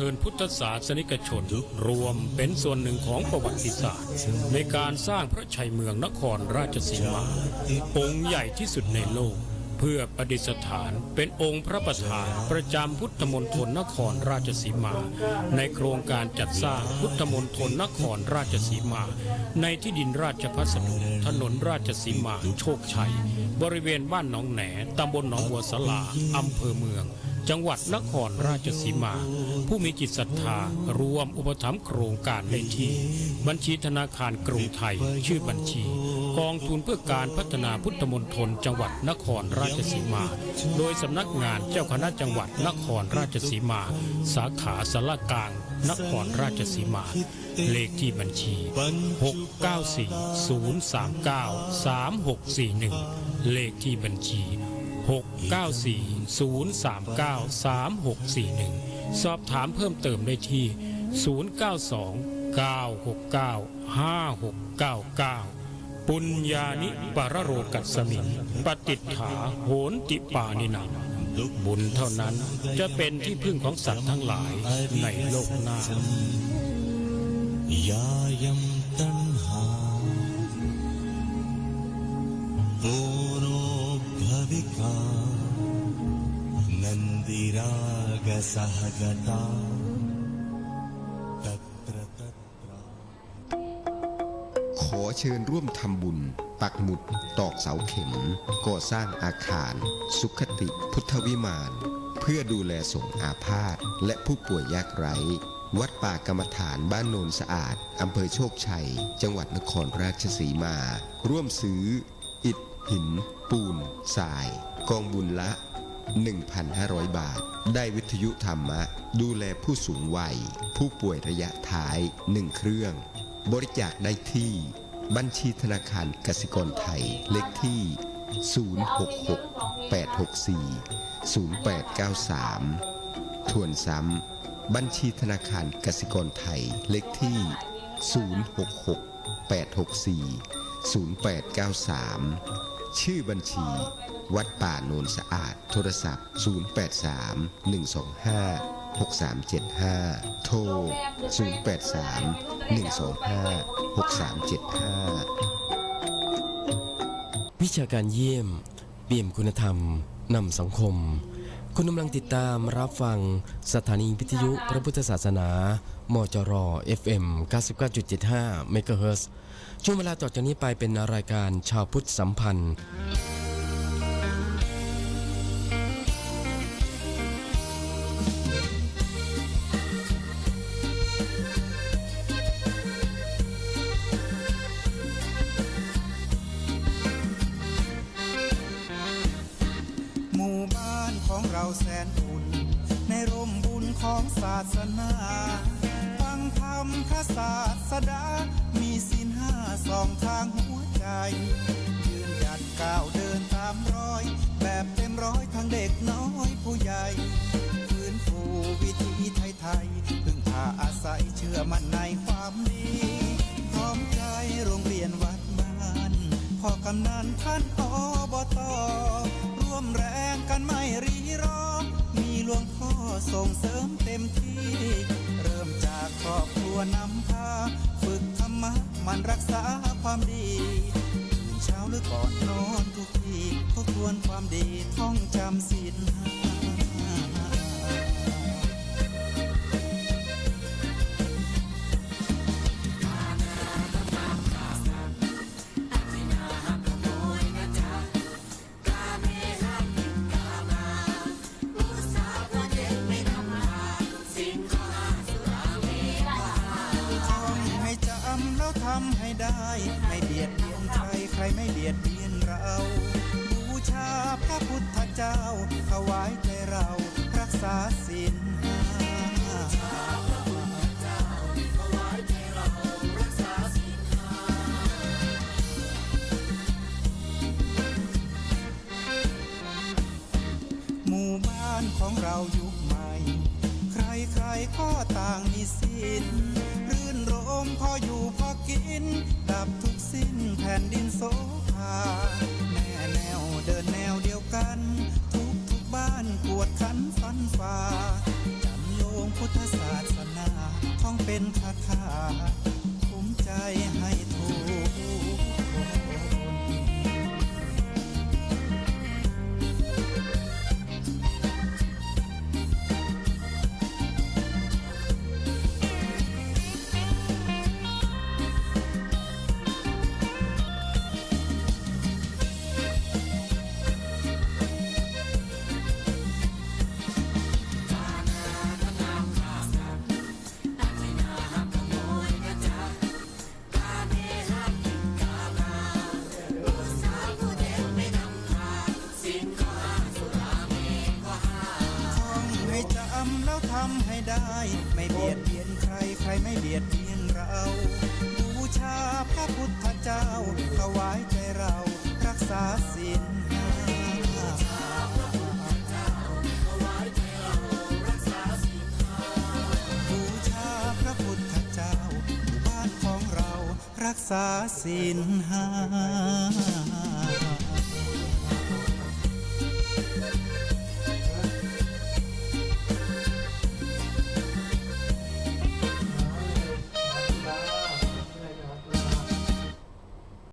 ชิญพุทธศาสนิกชนรวมเป็นส่วนหนึ่งของประวัติศาสตร์ ในการสร้างพระชัยเมืองนครราชสีมาองค์ใหญ่ที่สุดในโลก เพื่อประดิษฐานเป็นองค์พระประธานประจำพุทธมณฑลนครราชสีมา ในโครงการจัดสร้างพุทธมณฑลนครราชสีมา ในที่ดินราชพัสดุถนนราชสีมาโชคชัย บริเวณบ้านหนองแหนตำบลหนองบัวสลาอำเภอเมือง จังหวัดนครราชสีมา ผู้มีจิตศรัทธารวมอุปถัมภ์โครงการเลขที่ บัญชีธนาคารกรุงไทย ชื่อบัญชี องทุนเพื่อการพัฒนาพุทธมณฑลจังหวัดนครราชสีมา โดยสำนักงานเจ้าคณะจังหวัดนครราชสีมา สาขาสารกลาง นครราชสีมา เลขที่บัญชี 694-039-3641 เลขที่บัญชี 694-039-3641 สอบถามเพิ่มเติมได้ที่ 092-969-5699 ปุญญานิปรโรกัสมิงปฏิฐาโหนติปานินังบุญเท่านั้นจะเป็นที่พึ่งของสัตว์ทั้งหลายในโลกหน้ายายมตัณหาโอโรภวิกานันดิรากสหกตา เชิญร่วมทำบุญ ปักหมุด ตอกเสาเข็ม ก่อสร้างอาคาร สุขติ พุทธวิมาน เพื่อดูแลสงฆ์อาพาธและผู้ป่วยยากไร้ วัดป่ากรรมฐานบ้านโนนสะอาดอำเภอโชคชัย จังหวัดนครราชสีมา ร่วมซื้อ อิฐ หิน ปูนทราย กองบุญละ 1,500 บาท ได้วิทยุธรรมะ ดูแลผู้สูงวัย ผู้ป่วยระยะท้าย 1 เครื่อง บริจาคได้ที่ บัญชีธนาคารกสิกรไทยเลขที่ 066 864 0893 ทวนซ้ำ บัญชีธนาคารกสิกรไทยเลขที่ 066 864 0893 ชื่อบัญชี วัดป่าโนนสะอาด โทรศัพท์ 083 125 6375 โทร 083 125 6375 วิชาการเยี่ยม เปี่ยมคุณธรรม นำสังคม คุณกำลังติดตามรับฟังสถานีวิทยุพระพุทธศาสนา มจร FM 99.75เมกะเฮิรตซ์ช่วงเวลาต่อจากนี้ไปเป็นรายการชาวพุทธสัมพันธ์ แสนอุ่นในร่มบุญของศาสนาฟังธรรมพระศาสดา มีศีลห้าสองทางหัวใจ ยืนหยัดก้าวเดินตามรอย แบบเต็มร้อยทั้งเด็กน้อยผู้ใหญ่ฟื้นฟูวิถีไทยๆพึ่งพาอาศัยเชื่อมั่นในความดีพร้อมใจโรงเรียนวัดบ้านพ่อกำนันท่านอบตร่วมแรง กันไม่รีรอ มีหลวงพ่อส่งเสริมเต็มที่ เริ่มจากครอบครัวนำพา ฝึกธรรมะมันรักษาความดีตื่นเช้าหรือก่อนนอนทุกทีทบทวนความดีท่องจำศีลห้า ทำให้ได้ ไม่เบียดเบียนใครใครไม่เบียดเบียนเราบูชาพระพุทธเจ้าถวายใจเรารักษาศีลห้าหมู่บ้านของเรายุคใหม่ ใครใครๆก็ต่างมีสินรื่นรมพออยู่ กิน ดับทุกสิ้นแผ่นดินโสภาแน่แนวเดินแนวเดียวกัน ทุกทุกบ้านกวดขันฟันฝ่าจำโยงพุทธศาสนาท่องเป็นคาถาำให้ได้ ไม่เบียดเบียนใครใครไม่เบียดเบียนเราบูชาพระพุทธเจ้าถวายใจเรารักษาศีลห้าบูชาพระพุทธเจ้าบ้านของเรารักษาศีลห้า